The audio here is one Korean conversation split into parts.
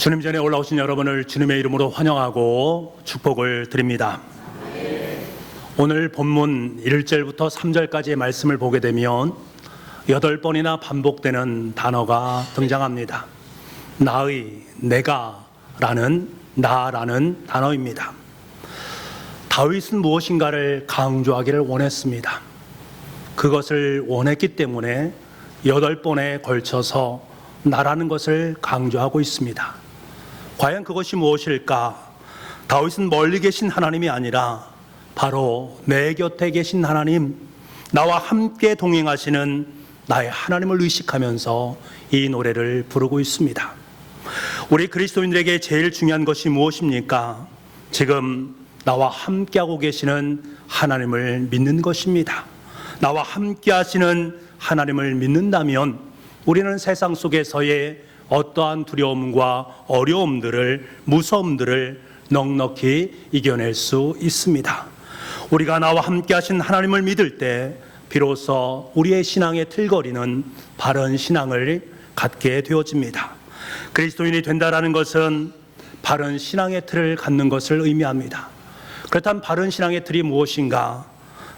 주님 전에 올라오신 여러분을 주님의 이름으로 환영하고 축복을 드립니다. 오늘 본문 1절부터 3절까지의 말씀을 보게 되면 여덟 번이나 반복되는 단어가 등장합니다. 나의, 내가 라는 나라는 단어입니다. 다윗은 무엇인가를 강조하기를 원했습니다. 그것을 원했기 때문에 여덟 번에 걸쳐서 나라는 것을 강조하고 있습니다. 과연 그것이 무엇일까? 다윗은 멀리 계신 하나님이 아니라 바로 내 곁에 계신 하나님, 나와 함께 동행하시는 나의 하나님을 의식하면서 이 노래를 부르고 있습니다. 우리 그리스도인들에게 제일 중요한 것이 무엇입니까? 지금 나와 함께하고 계시는 하나님을 믿는 것입니다. 나와 함께 하시는 하나님을 믿는다면 우리는 세상 속에서의 어떠한 두려움과 어려움들을, 무서움들을 넉넉히 이겨낼 수 있습니다. 우리가 나와 함께 하신 하나님을 믿을 때 비로소 우리의 신앙의 틀거리는 바른 신앙을 갖게 되어집니다. 그리스도인이 된다라는 것은 바른 신앙의 틀을 갖는 것을 의미합니다. 그렇다면 바른 신앙의 틀이 무엇인가?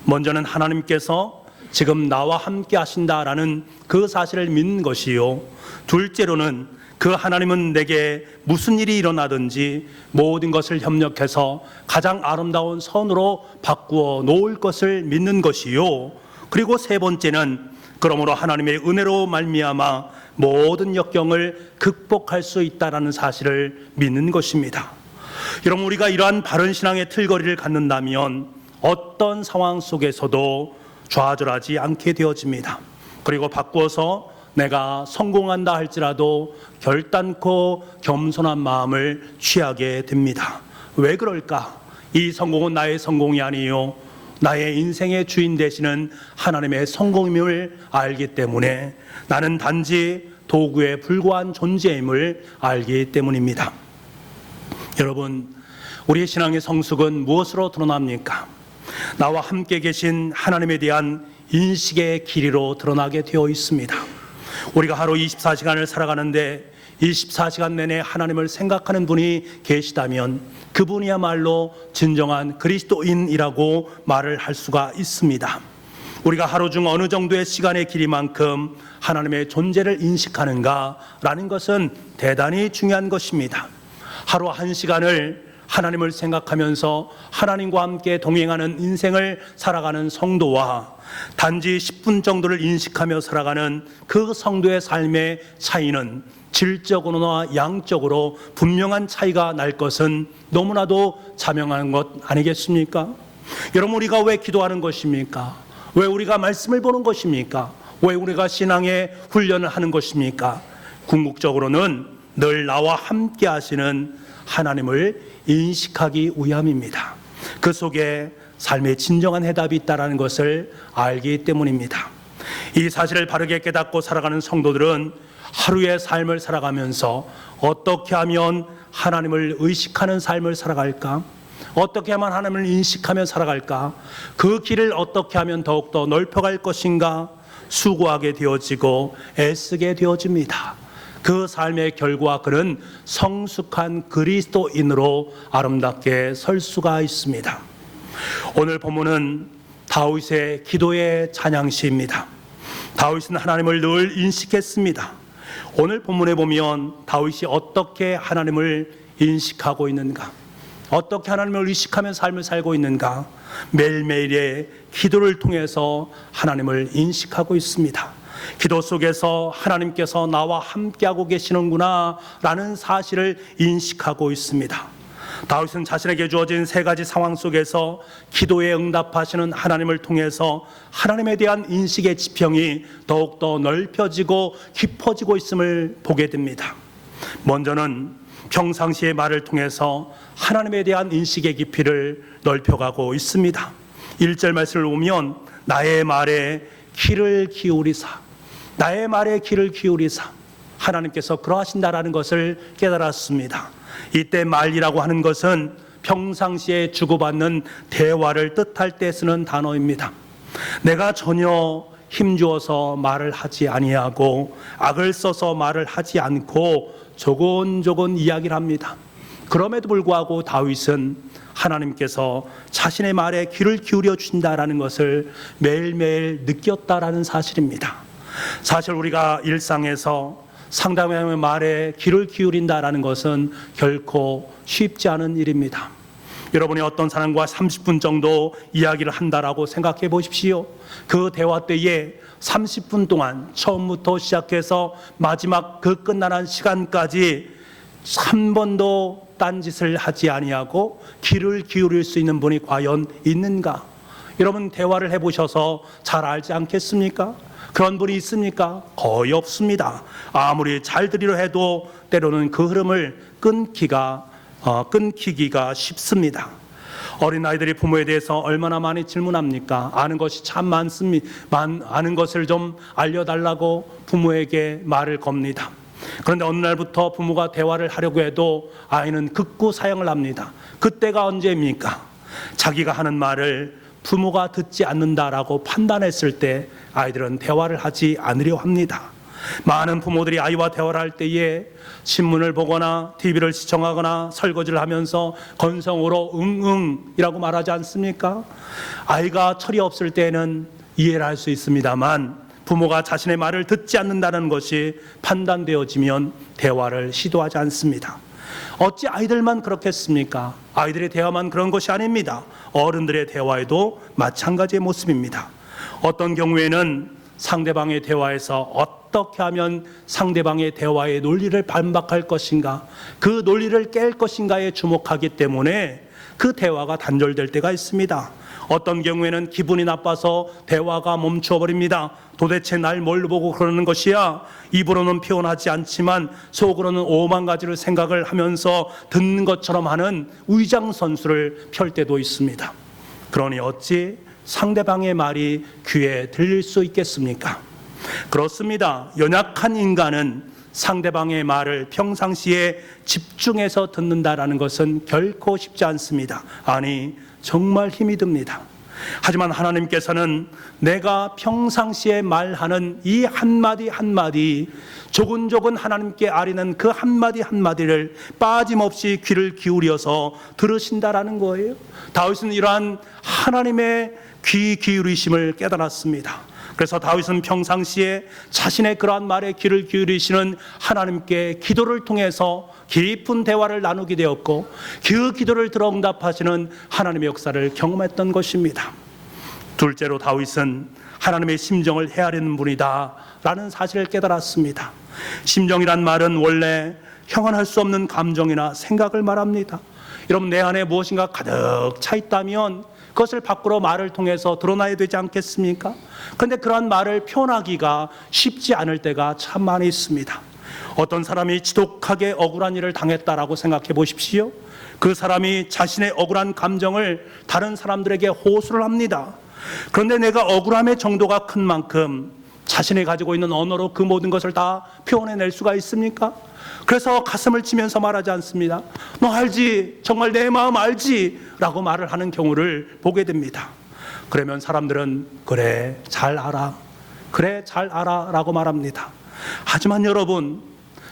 먼저는 하나님께서 지금 나와 함께 하신다라는 그 사실을 믿는 것이요. 둘째로는 그 하나님은 내게 무슨 일이 일어나든지 모든 것을 협력해서 가장 아름다운 선으로 바꾸어 놓을 것을 믿는 것이요. 그리고 세 번째는 그러므로 하나님의 은혜로 말미암아 모든 역경을 극복할 수 있다라는 사실을 믿는 것입니다. 여러분 우리가 이러한 바른 신앙의 틀거리를 갖는다면 어떤 상황 속에서도 좌절하지 않게 되어집니다. 그리고 바꾸어서 내가 성공한다 할지라도 결단코 겸손한 마음을 취하게 됩니다. 왜 그럴까? 이 성공은 나의 성공이 아니요. 나의 인생의 주인 되시는 하나님의 성공임을 알기 때문에 나는 단지 도구에 불과한 존재임을 알기 때문입니다. 여러분, 우리의 신앙의 성숙은 무엇으로 드러납니까? 나와 함께 계신 하나님에 대한 인식의 길이로 드러나게 되어 있습니다. 우리가 하루 24시간을 살아가는데 24시간 내내 하나님을 생각하는 분이 계시다면 그분이야말로 진정한 그리스도인이라고 말을 할 수가 있습니다. 우리가 하루 중 어느 정도의 시간의 길이만큼 하나님의 존재를 인식하는가라는 것은 대단히 중요한 것입니다. 하루 한 시간을 하나님을 생각하면서 하나님과 함께 동행하는 인생을 살아가는 성도와 단지 10분 정도를 인식하며 살아가는 그 성도의 삶의 차이는 질적으로나 양적으로 분명한 차이가 날 것은 너무나도 자명한 것 아니겠습니까? 여러분 우리가 왜 기도하는 것입니까? 왜 우리가 말씀을 보는 것입니까? 왜 우리가 신앙의 훈련을 하는 것입니까? 궁극적으로는 늘 나와 함께 하시는 하나님을 인식하기 위함입니다. 그 속에 삶의 진정한 해답이 있다는 것을 알기 때문입니다. 이 사실을 바르게 깨닫고 살아가는 성도들은 하루의 삶을 살아가면서 어떻게 하면 하나님을 의식하는 삶을 살아갈까? 어떻게 하면 하나님을 인식하며 살아갈까? 그 길을 어떻게 하면 더욱더 넓혀갈 것인가? 수고하게 되어지고 애쓰게 되어집니다. 그 삶의 결과 그는 성숙한 그리스도인으로 아름답게 설 수가 있습니다. 오늘 본문은 다윗의 기도의 찬양시입니다. 다윗은 하나님을 늘 인식했습니다. 오늘 본문에 보면 다윗이 어떻게 하나님을 인식하고 있는가? 어떻게 하나님을 의식하며 삶을 살고 있는가? 매일매일의 기도를 통해서 하나님을 인식하고 있습니다. 기도 속에서 하나님께서 나와 함께하고 계시는구나 라는 사실을 인식하고 있습니다. 다윗은 자신에게 주어진 세 가지 상황 속에서 기도에 응답하시는 하나님을 통해서 하나님에 대한 인식의 지평이 더욱더 넓혀지고 깊어지고 있음을 보게 됩니다. 먼저는 평상시의 말을 통해서 하나님에 대한 인식의 깊이를 넓혀가고 있습니다. 1절 말씀을 보면 나의 말에 귀를 기울이사 나의 말에 귀를 기울이사 하나님께서 그러하신다라는 것을 깨달았습니다. 이때 말이라고 하는 것은 평상시에 주고받는 대화를 뜻할 때 쓰는 단어입니다. 내가 전혀 힘주어서 말을 하지 아니하고 악을 써서 말을 하지 않고 조곤조곤 이야기를 합니다. 그럼에도 불구하고 다윗은 하나님께서 자신의 말에 귀를 기울여 주신다라는 것을 매일매일 느꼈다라는 사실입니다. 사실 우리가 일상에서 상담의 말에 귀를 기울인다라는 것은 결코 쉽지 않은 일입니다. 여러분이 어떤 사람과 30분 정도 이야기를 한다라고 생각해 보십시오. 그 대화 때에 30분 동안 처음부터 시작해서 마지막 그 끝나는 시간까지 한 번도 딴짓을 하지 아니하고 귀를 기울일 수 있는 분이 과연 있는가? 여러분 대화를 해 보셔서 잘 알지 않겠습니까? 그런 분이 있습니까? 거의 없습니다. 아무리 잘 들이려 해도 때로는 그 흐름을 끊기가 어, 끊기기가 쉽습니다. 어린 아이들이 부모에 대해서 얼마나 많이 질문합니까? 아는 것이 참 많습니다. 많, 아는 것을 좀 알려달라고 부모에게 말을 겁니다. 그런데 어느 날부터 부모가 대화를 하려고 해도 아이는 극구 사양을 합니다. 그때가 언제입니까? 자기가 하는 말을 부모가 듣지 않는다라고 판단했을 때 아이들은 대화를 하지 않으려 합니다. 많은 부모들이 아이와 대화를 할 때에 신문을 보거나 TV를 시청하거나 설거지를 하면서 건성으로 응응이라고 말하지 않습니까? 아이가 철이 없을 때는 이해를 할 수 있습니다만 부모가 자신의 말을 듣지 않는다는 것이 판단되어지면 대화를 시도하지 않습니다. 어찌 아이들만 그렇겠습니까? 아이들의 대화만 그런 것이 아닙니다. 어른들의 대화에도 마찬가지의 모습입니다. 어떤 경우에는 상대방의 대화에서 어떻게 하면 상대방의 대화의 논리를 반박할 것인가, 그 논리를 깰 것인가에 주목하기 때문에 그 대화가 단절될 때가 있습니다. 어떤 경우에는 기분이 나빠서 대화가 멈춰 버립니다. 도대체 날 뭘로 보고 그러는 것이야? 입으로는 표현하지 않지만 속으로는 오만 가지를 생각을 하면서 듣는 것처럼 하는 위장 선수를 펼 때도 있습니다. 그러니 어찌 상대방의 말이 귀에 들릴 수 있겠습니까? 그렇습니다. 연약한 인간은 상대방의 말을 평상시에 집중해서 듣는다라는 것은 결코 쉽지 않습니다. 아니, 정말 힘이 듭니다. 하지만 하나님께서는 내가 평상시에 말하는 이 한마디 한마디 조근조근 하나님께 아리는 그 한마디 한마디를 빠짐없이 귀를 기울여서 들으신다라는 거예요. 다윗은 이러한 하나님의 귀 기울이심을 깨달았습니다. 그래서 다윗은 평상시에 자신의 그러한 말에 귀를 기울이시는 하나님께 기도를 통해서 깊은 대화를 나누게 되었고 그 기도를 들어 응답하시는 하나님의 역사를 경험했던 것입니다. 둘째로 다윗은 하나님의 심정을 헤아리는 분이다라는 사실을 깨달았습니다. 심정이란 말은 원래 형언할 수 없는 감정이나 생각을 말합니다. 여러분 내 안에 무엇인가 가득 차 있다면 그것을 밖으로 말을 통해서 드러나야 되지 않겠습니까? 그런데 그러한 말을 표현하기가 쉽지 않을 때가 참 많이 있습니다. 어떤 사람이 지독하게 억울한 일을 당했다라고 생각해 보십시오. 그 사람이 자신의 억울한 감정을 다른 사람들에게 호소를 합니다. 그런데 내가 억울함의 정도가 큰 만큼 자신이 가지고 있는 언어로 그 모든 것을 다 표현해낼 수가 있습니까? 그래서 가슴을 치면서 말하지 않습니다. 너 알지? 정말 내 마음 알지? 라고 말을 하는 경우를 보게 됩니다. 그러면 사람들은 그래, 잘 알아. 그래, 잘 알아. 라고 말합니다. 하지만 여러분,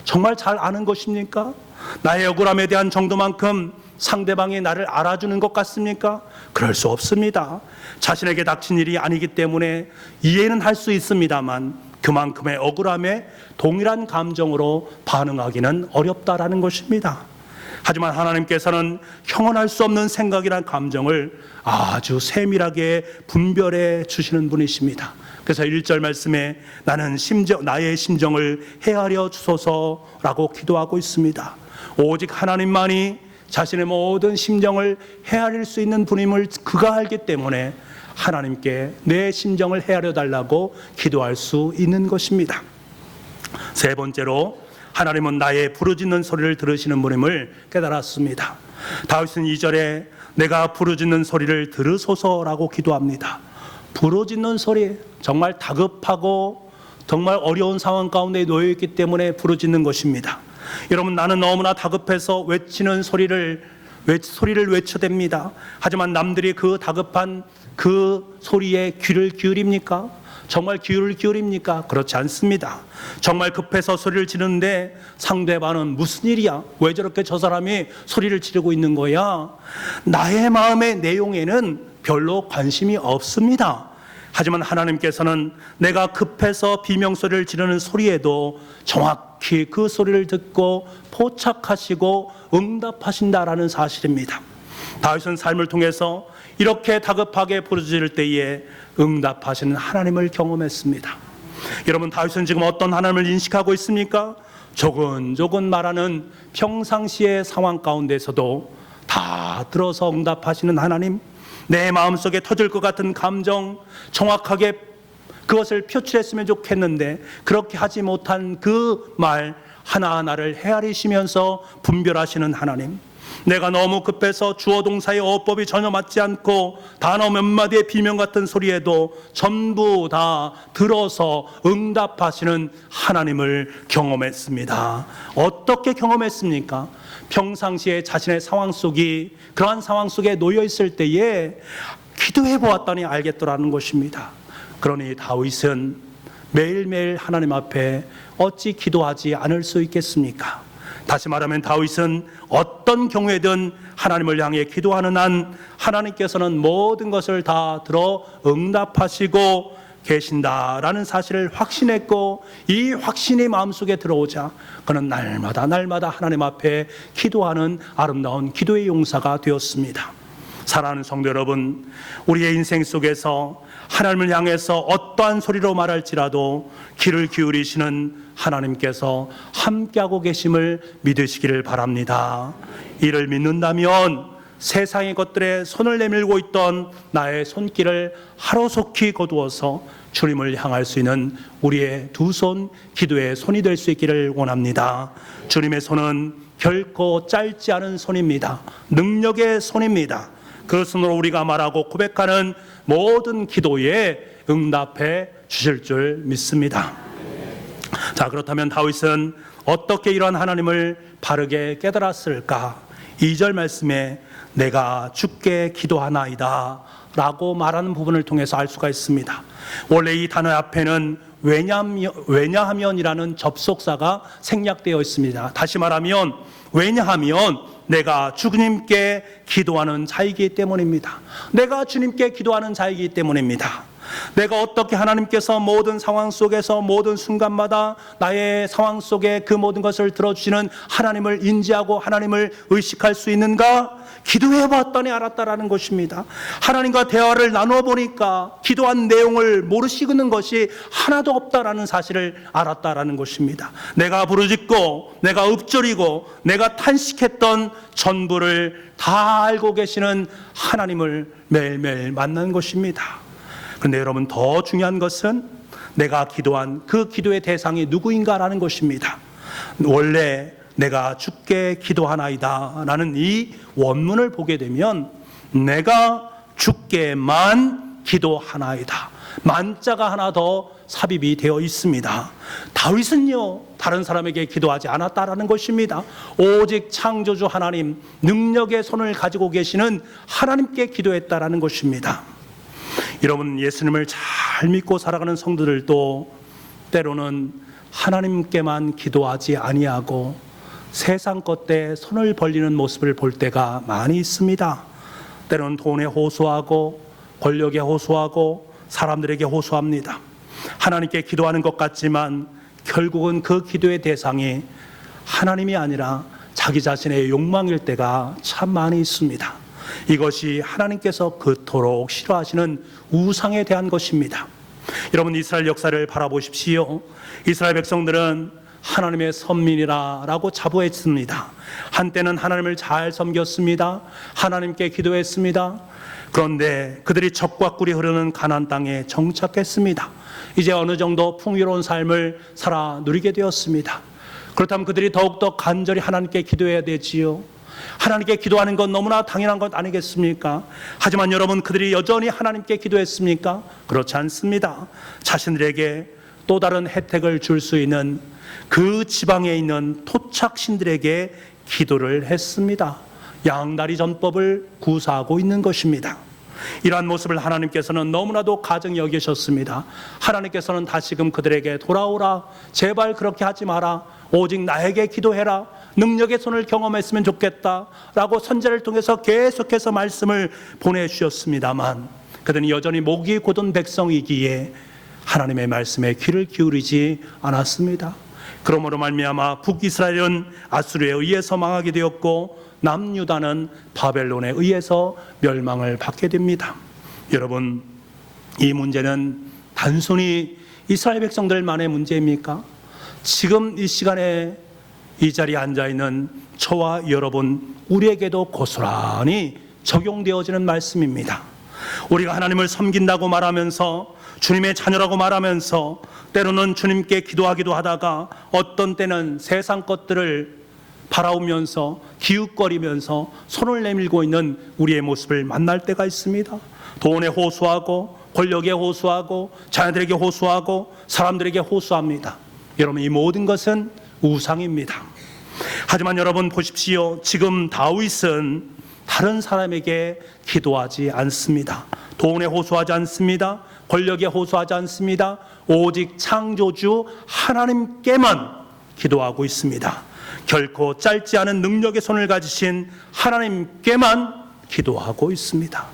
정말 잘 아는 것입니까? 나의 억울함에 대한 정도만큼 상대방이 나를 알아주는 것 같습니까? 그럴 수 없습니다. 자신에게 닥친 일이 아니기 때문에 이해는 할 수 있습니다만 그만큼의 억울함에 동일한 감정으로 반응하기는 어렵다라는 것입니다. 하지만 하나님께서는 형언할 수 없는 생각이란 감정을 아주 세밀하게 분별해 주시는 분이십니다. 그래서 1절 말씀에 나는 심정, 나의 심정을 헤아려 주소서라고 기도하고 있습니다. 오직 하나님만이 자신의 모든 심정을 헤아릴 수 있는 분임을 그가 알기 때문에 하나님께 내 심정을 헤아려 달라고 기도할 수 있는 것입니다. 세 번째로 하나님은 나의 부르짖는 소리를 들으시는 분임을 깨달았습니다. 다윗은 2절에 내가 부르짖는 소리를 들으소서라고 기도합니다. 부르짖는 소리 정말 다급하고 정말 어려운 상황 가운데 놓여 있기 때문에 부르짖는 것입니다. 여러분 나는 너무나 다급해서 외치는 소리를 외, 소리를 외쳐댑니다. 하지만 남들이 그 다급한 그 소리에 귀를 기울입니까? 정말 귀를 기울입니까? 그렇지 않습니다. 정말 급해서 소리를 지르는데 상대방은 무슨 일이야? 왜 저렇게 저 사람이 소리를 지르고 있는 거야? 나의 마음의 내용에는 별로 관심이 없습니다. 하지만 하나님께서는 내가 급해서 비명소리를 지르는 소리에도 정확히 그 소리를 듣고 포착하시고 응답하신다라는 사실입니다. 다윗은 삶을 통해서 이렇게 다급하게 부르짖을 때에 응답하시는 하나님을 경험했습니다. 여러분 다윗은 지금 어떤 하나님을 인식하고 있습니까? 조근조근 말하는 평상시의 상황 가운데서도 다 들어서 응답하시는 하나님, 내 마음속에 터질 것 같은 감정 정확하게 그것을 표출했으면 좋겠는데 그렇게 하지 못한 그 말 하나하나를 헤아리시면서 분별하시는 하나님. 내가 너무 급해서 주어 동사의 어법이 전혀 맞지 않고 단어 몇 마디의 비명 같은 소리에도 전부 다 들어서 응답하시는 하나님을 경험했습니다. 어떻게 경험했습니까? 평상시에 자신의 상황 속이 그러한 상황 속에 놓여 있을 때에 기도해 보았더니 알겠더라는 것입니다. 그러니 다윗은 매일매일 하나님 앞에 어찌 기도하지 않을 수 있겠습니까? 다시 말하면 다윗은 어떤 경우에든 하나님을 향해 기도하는 한 하나님께서는 모든 것을 다 들어 응답하시고 계신다라는 사실을 확신했고 이 확신이 마음속에 들어오자 그는 날마다 날마다 하나님 앞에 기도하는 아름다운 기도의 용사가 되었습니다. 사랑하는 성도 여러분, 우리의 인생 속에서 하나님을 향해서 어떠한 소리로 말할지라도 귀를 기울이시는 하나님께서 함께하고 계심을 믿으시기를 바랍니다. 이를 믿는다면 세상의 것들에 손을 내밀고 있던 나의 손길을 하루속히 거두어서 주님을 향할 수 있는 우리의 두 손 기도의 손이 될 수 있기를 원합니다. 주님의 손은 결코 짧지 않은 손입니다. 능력의 손입니다. 그 손으로 우리가 말하고 고백하는 모든 기도에 응답해 주실 줄 믿습니다. 자, 그렇다면 다윗은 어떻게 이러한 하나님을 바르게 깨달았을까? 2절 말씀에 내가 죽게 기도하나이다 라고 말하는 부분을 통해서 알 수가 있습니다. 원래 이 단어 앞에는 왜냐하면, 왜냐하면이라는 접속사가 생략되어 있습니다. 다시 말하면 왜냐하면 내가 주님께 기도하는 자이기 때문입니다. 내가 주님께 기도하는 자이기 때문입니다. 내가 어떻게 하나님께서 모든 상황 속에서 모든 순간마다 나의 상황 속에 그 모든 것을 들어주시는 하나님을 인지하고 하나님을 의식할 수 있는가? 기도해 봤더니 알았다라는 것입니다. 하나님과 대화를 나누어 보니까 기도한 내용을 모르시는 것이 하나도 없다라는 사실을 알았다라는 것입니다. 내가 부르짖고 내가 읊조리고 내가 탄식했던 전부를 다 알고 계시는 하나님을 매일매일 만난 것입니다. 그런데 여러분 더 중요한 것은 내가 기도한 그 기도의 대상이 누구인가라는 것입니다. 원래 내가 죽게 기도하나이다 라는 이 원문을 보게 되면 내가 죽게만 기도하나이다. 만자가 하나 더 삽입이 되어 있습니다. 다윗은요, 다른 사람에게 기도하지 않았다라는 것입니다. 오직 창조주 하나님, 능력의 손을 가지고 계시는 하나님께 기도했다라는 것입니다. 여러분, 예수님을 잘 믿고 살아가는 성도들도 때로는 하나님께만 기도하지 아니하고 세상 것에 손을 벌리는 모습을 볼 때가 많이 있습니다. 때로는 돈에 호소하고 권력에 호소하고 사람들에게 호소합니다. 하나님께 기도하는 것 같지만 결국은 그 기도의 대상이 하나님이 아니라 자기 자신의 욕망일 때가 참 많이 있습니다. 이것이 하나님께서 그토록 싫어하시는 우상에 대한 것입니다. 여러분 이스라엘 역사를 바라보십시오. 이스라엘 백성들은 하나님의 선민이라라고 자부했습니다. 한때는 하나님을 잘 섬겼습니다. 하나님께 기도했습니다. 그런데 그들이 적과 꿀이 흐르는 가나안 땅에 정착했습니다. 이제 어느 정도 풍요로운 삶을 살아 누리게 되었습니다. 그렇다면 그들이 더욱더 간절히 하나님께 기도해야 되지요. 하나님께 기도하는 건 너무나 당연한 것 아니겠습니까? 하지만 여러분 그들이 여전히 하나님께 기도했습니까? 그렇지 않습니다. 자신들에게 또 다른 혜택을 줄 수 있는 그 지방에 있는 토착신들에게 기도를 했습니다. 양다리 전법을 구사하고 있는 것입니다. 이러한 모습을 하나님께서는 너무나도 가정히 여기셨습니다. 하나님께서는 다시금 그들에게 돌아오라. 제발 그렇게 하지 마라. 오직 나에게 기도해라. 능력의 손을 경험했으면 좋겠다. 라고 선제를 통해서 계속해서 말씀을 보내주셨습니다만 그들은 여전히 목이 곧은 백성이기에 하나님의 말씀에 귀를 기울이지 않았습니다. 그러므로 말미암아 북이스라엘은 아수르에 의해서 망하게 되었고 남유다는 바벨론에 의해서 멸망을 받게 됩니다. 여러분, 이 문제는 단순히 이스라엘 백성들만의 문제입니까? 지금 이 시간에 이 자리에 앉아 있는 저와 여러분 우리에게도 고스란히 적용되어지는 말씀입니다. 우리가 하나님을 섬긴다고 말하면서 주님의 자녀라고 말하면서 때로는 주님께 기도하기도 하다가 어떤 때는 세상 것들을 바라오면서 기웃거리면서 손을 내밀고 있는 우리의 모습을 만날 때가 있습니다. 돈에 호소하고 권력에 호소하고 자녀들에게 호소하고 사람들에게 호소합니다. 여러분 이 모든 것은 우상입니다. 하지만 여러분 보십시오. 지금 다윗은 다른 사람에게 기도하지 않습니다. 돈에 호소하지 않습니다. 권력에 호소하지 않습니다. 오직 창조주 하나님께만 기도하고 있습니다. 결코 짧지 않은 능력의 손을 가지신 하나님께만 기도하고 있습니다.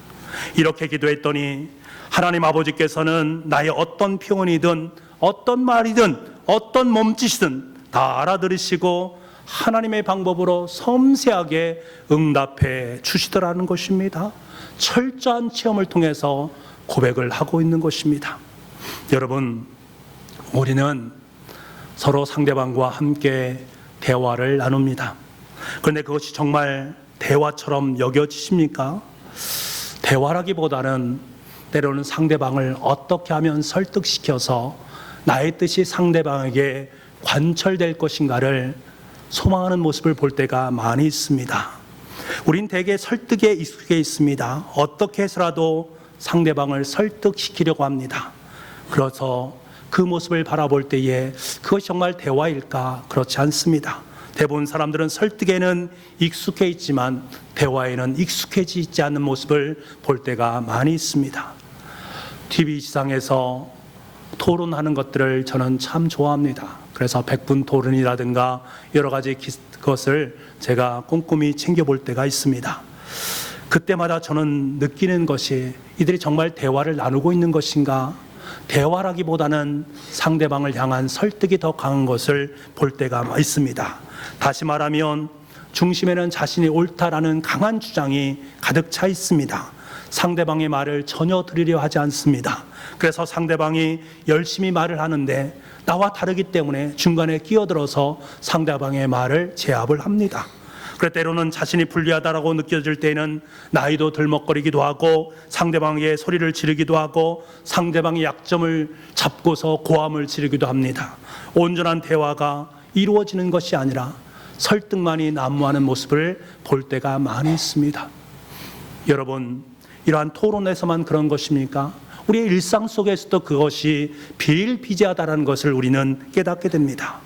이렇게 기도했더니 하나님 아버지께서는 나의 어떤 표현이든 어떤 말이든 어떤 몸짓이든 다 알아들으시고 하나님의 방법으로 섬세하게 응답해 주시더라는 것입니다. 철저한 체험을 통해서 고백을 하고 있는 것입니다. 여러분, 우리는 서로 상대방과 함께 대화를 나눕니다. 그런데 그것이 정말 대화처럼 여겨지십니까? 대화라기보다는 때로는 상대방을 어떻게 하면 설득시켜서 나의 뜻이 상대방에게 관철될 것인가를 소망하는 모습을 볼 때가 많이 있습니다. 우린 대개 설득에 익숙해 있습니다. 어떻게 해서라도 상대방을 설득시키려고 합니다. 그래서 그 모습을 바라볼 때에 그것이 정말 대화일까? 그렇지 않습니다. 대부분 사람들은 설득에는 익숙해 있지만 대화에는 익숙해지지 않는 모습을 볼 때가 많이 있습니다. TV 시상에서 토론하는 것들을 저는 참 좋아합니다. 그래서 백분 토론이라든가 여러 가지 것을 제가 꼼꼼히 챙겨볼 때가 있습니다. 그때마다 저는 느끼는 것이 이들이 정말 대화를 나누고 있는 것인가? 대화라기보다는 상대방을 향한 설득이 더 강한 것을 볼 때가 있습니다. 다시 말하면 중심에는 자신이 옳다라는 강한 주장이 가득 차 있습니다. 상대방의 말을 전혀 들으려 하지 않습니다. 그래서 상대방이 열심히 말을 하는데 나와 다르기 때문에 중간에 끼어들어서 상대방의 말을 제압을 합니다. 그래 때로는 자신이 불리하다라고 느껴질 때는 나이도 들먹거리기도 하고 상대방의 소리를 지르기도 하고 상대방의 약점을 잡고서 고함을 지르기도 합니다. 온전한 대화가 이루어지는 것이 아니라 설득만이 난무하는 모습을 볼 때가 많이 있습니다. 여러분, 이러한 토론에서만 그런 것입니까? 우리의 일상 속에서도 그것이 비일비재하다는 것을 우리는 깨닫게 됩니다.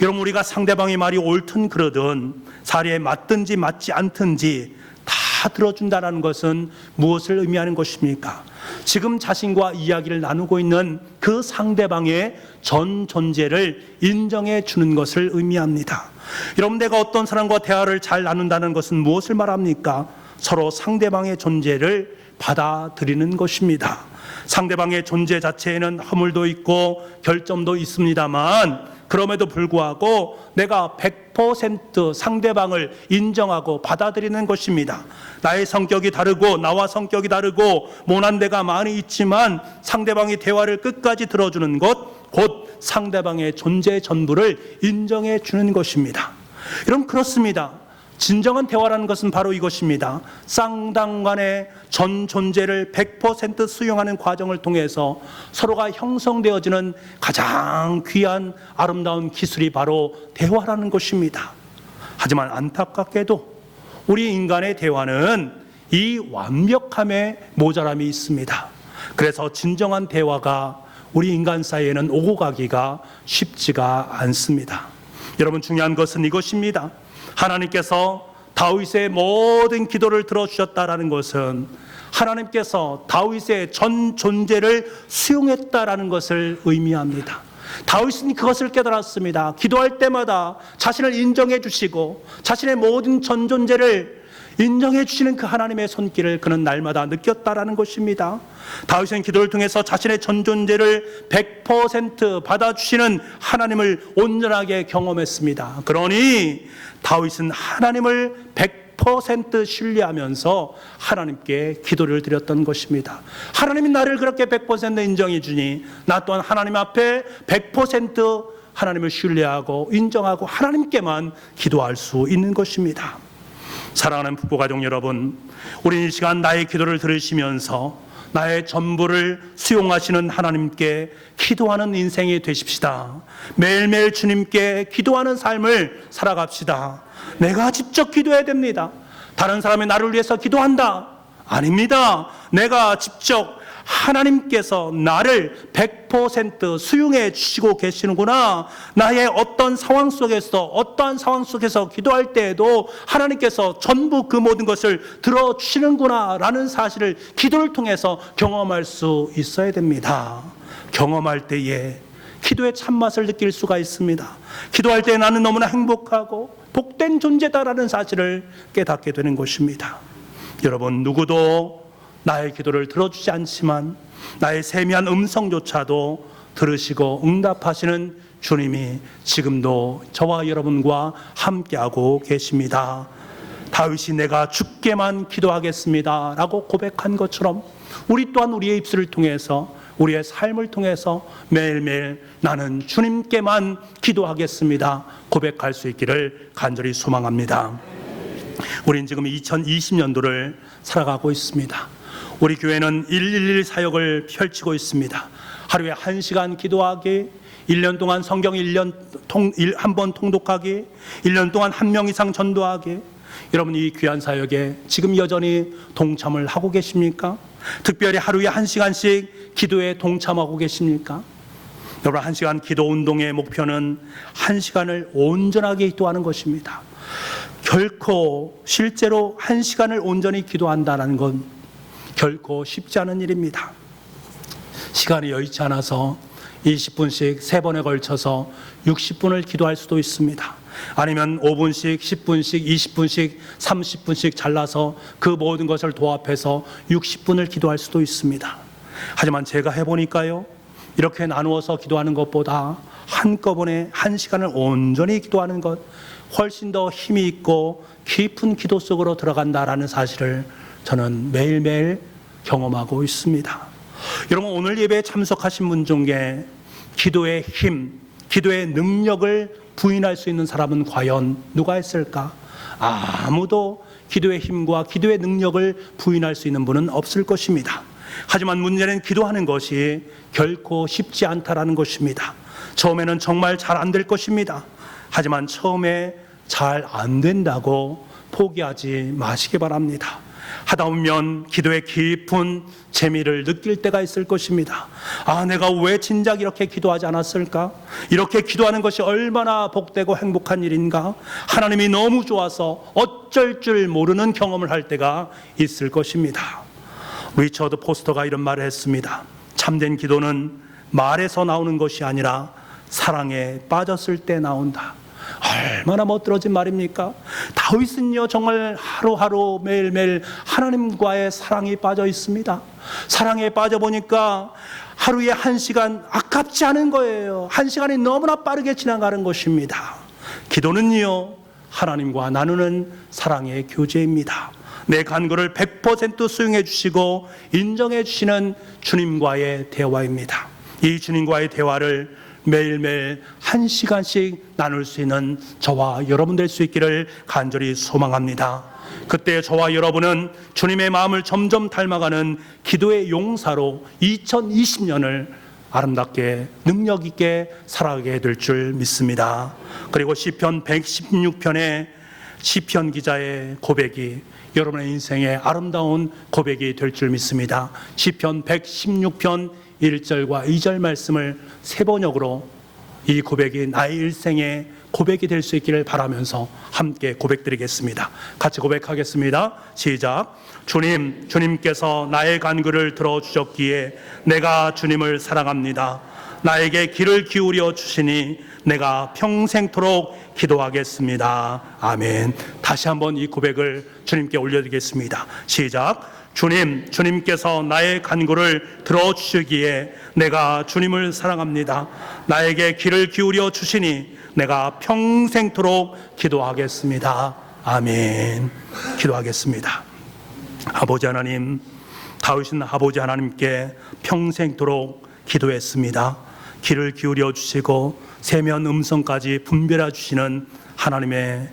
여러분 우리가 상대방의 말이 옳든 그러든 사리에 맞든지 맞지 않든지 다 들어준다는 것은 무엇을 의미하는 것입니까? 지금 자신과 이야기를 나누고 있는 그 상대방의 전 존재를 인정해 주는 것을 의미합니다. 여러분 내가 어떤 사람과 대화를 잘 나눈다는 것은 무엇을 말합니까? 서로 상대방의 존재를 받아들이는 것입니다. 상대방의 존재 자체에는 허물도 있고 결점도 있습니다만 그럼에도 불구하고 내가 100% 상대방을 인정하고 받아들이는 것입니다. 나의 성격이 다르고 나와 성격이 다르고 모난 데가 많이 있지만 상대방이 대화를 끝까지 들어주는 것, 곧 상대방의 존재 전부를 인정해 주는 것입니다. 여러분 그렇습니다. 진정한 대화라는 것은 바로 이것입니다. 쌍당 간의 전 존재를 100% 수용하는 과정을 통해서 서로가 형성되어지는 가장 귀한 아름다운 기술이 바로 대화라는 것입니다. 하지만 안타깝게도 우리 인간의 대화는 이 완벽함에 모자람이 있습니다. 그래서 진정한 대화가 우리 인간 사이에는 오고 가기가 쉽지가 않습니다. 여러분 중요한 것은 이것입니다. 하나님께서 다윗의 모든 기도를 들어주셨다라는 것은 하나님께서 다윗의 전 존재를 수용했다라는 것을 의미합니다. 다윗은 그것을 깨달았습니다. 기도할 때마다 자신을 인정해 주시고 자신의 모든 전 존재를 인정해 주시는 그 하나님의 손길을 그는 날마다 느꼈다라는 것입니다. 다윗은 기도를 통해서 자신의 전 존재를 100% 받아주시는 하나님을 온전하게 경험했습니다. 그러니 다윗은 하나님을 100% 신뢰하면서 하나님께 기도를 드렸던 것입니다. 하나님이 나를 그렇게 100% 인정해 주니 나 또한 하나님 앞에 100% 하나님을 신뢰하고 인정하고 하나님께만 기도할 수 있는 것입니다. 사랑하는 부부 가족 여러분, 우리 이 시간 나의 기도를 들으시면서 나의 전부를 수용하시는 하나님께 기도하는 인생이 되십시다. 매일매일 주님께 기도하는 삶을 살아갑시다. 내가 직접 기도해야 됩니다. 다른 사람이 나를 위해서 기도한다. 아닙니다. 내가 직접 하나님께서 나를 100% 수용해 주시고 계시는구나. 나의 어떤 상황 속에서, 어떠한 상황 속에서 기도할 때에도 하나님께서 전부 그 모든 것을 들어주시는구나. 라는 사실을 기도를 통해서 경험할 수 있어야 됩니다. 경험할 때에 기도의 참맛을 느낄 수가 있습니다. 기도할 때 나는 너무나 행복하고 복된 존재다라는 사실을 깨닫게 되는 것입니다. 여러분, 누구도 나의 기도를 들어주지 않지만 나의 세미한 음성조차도 들으시고 응답하시는 주님이 지금도 저와 여러분과 함께하고 계십니다. 다윗이 내가 죽게만 기도하겠습니다. 라고 고백한 것처럼 우리 또한 우리의 입술을 통해서 우리의 삶을 통해서 매일매일 나는 주님께만 기도하겠습니다. 고백할 수 있기를 간절히 소망합니다. 우린 지금 2020년도를 살아가고 있습니다. 우리 교회는 111 사역을 펼치고 있습니다. 하루에 1시간 기도하기, 1년 동안 성경 1년 통, 한번 통독하기, 1년 동안 한 명 이상 전도하기. 여러분 이 귀한 사역에 지금 여전히 동참을 하고 계십니까? 특별히 하루에 1시간씩 기도에 동참하고 계십니까? 여러분 한 시간 기도 운동의 목표는 한 시간을 온전하게 기도하는 것입니다. 결코 실제로 한 시간을 온전히 기도한다는 건 결코 쉽지 않은 일입니다. 시간이 여의치 않아서 20분씩 세 번에 걸쳐서 60분을 기도할 수도 있습니다. 아니면 5분씩, 10분씩, 20분씩, 30분씩 잘라서 그 모든 것을 도합해서 60분을 기도할 수도 있습니다. 하지만 제가 해보니까요, 이렇게 나누어서 기도하는 것보다 한꺼번에 한 시간을 온전히 기도하는 것 훨씬 더 힘이 있고 깊은 기도 속으로 들어간다라는 사실을 저는 매일매일 경험하고 있습니다. 여러분 오늘 예배에 참석하신 분 중에 기도의 힘, 기도의 능력을 부인할 수 있는 사람은 과연 누가 있을까? 아무도 기도의 힘과 기도의 능력을 부인할 수 있는 분은 없을 것입니다. 하지만 문제는 기도하는 것이 결코 쉽지 않다라는 것입니다. 처음에는 정말 잘 안 될 것입니다. 하지만 처음에 잘 안 된다고 포기하지 마시기 바랍니다. 하다 보면 기도의 깊은 재미를 느낄 때가 있을 것입니다. 아, 내가 왜 진작 이렇게 기도하지 않았을까? 이렇게 기도하는 것이 얼마나 복되고 행복한 일인가? 하나님이 너무 좋아서 어쩔 줄 모르는 경험을 할 때가 있을 것입니다. 리처드 포스터가 이런 말을 했습니다. 참된 기도는 말에서 나오는 것이 아니라 사랑에 빠졌을 때 나온다. 얼마나 멋들어진 말입니까? 다윗은요 정말 하루하루 매일매일 하나님과의 사랑이 빠져 있습니다. 사랑에 빠져 보니까 하루에 한 시간 아깝지 않은 거예요. 한 시간이 너무나 빠르게 지나가는 것입니다. 기도는요 하나님과 나누는 사랑의 교제입니다. 내 간구를 100% 수용해 주시고 인정해 주시는 주님과의 대화입니다. 이 주님과의 대화를 매일매일 한 시간씩 나눌 수 있는 저와 여러분 될 수 있기를 간절히 소망합니다. 그때 저와 여러분은 주님의 마음을 점점 닮아가는 기도의 용사로 2020년을 아름답게 능력 있게 살아가게 될 줄 믿습니다. 그리고 시편 116편의 시편 기자의 고백이 여러분의 인생의 아름다운 고백이 될 줄 믿습니다. 시편 116편 1절과 2절 말씀을 세 번역으로 이 고백이 나의 일생의 고백이 될 수 있기를 바라면서 함께 고백드리겠습니다. 같이 고백하겠습니다. 시작. 주님, 주님께서 나의 간구를 들어주셨기에 내가 주님을 사랑합니다. 나에게 귀를 기울여 주시니 내가 평생토록 기도하겠습니다. 아멘. 다시 한번 이 고백을 주님께 올려드리겠습니다. 시작. 주님, 주님께서 나의 간구를 들어주시기에 내가 주님을 사랑합니다. 나에게 귀를 기울여 주시니 내가 평생토록 기도하겠습니다. 아멘. 기도하겠습니다. 아버지 하나님, 다윗은 아버지 하나님께 평생토록 기도했습니다. 귀를 기울여 주시고 세면 음성까지 분별해 주시는 하나님의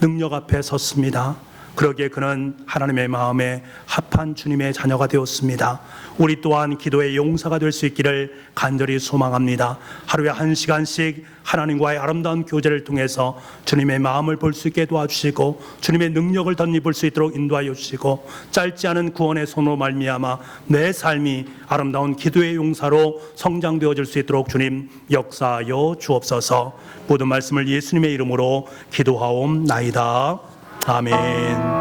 능력 앞에 섰습니다. 그러기에 그는 하나님의 마음에 합한 주님의 자녀가 되었습니다. 우리 또한 기도의 용사가 될 수 있기를 간절히 소망합니다. 하루에 한 시간씩 하나님과의 아름다운 교제를 통해서 주님의 마음을 볼 수 있게 도와주시고 주님의 능력을 덧입을 수 있도록 인도하여 주시고 짧지 않은 구원의 손으로 말미암아 내 삶이 아름다운 기도의 용사로 성장되어질 수 있도록 주님 역사하여 주옵소서. 모든 말씀을 예수님의 이름으로 기도하옵나이다. 아멘.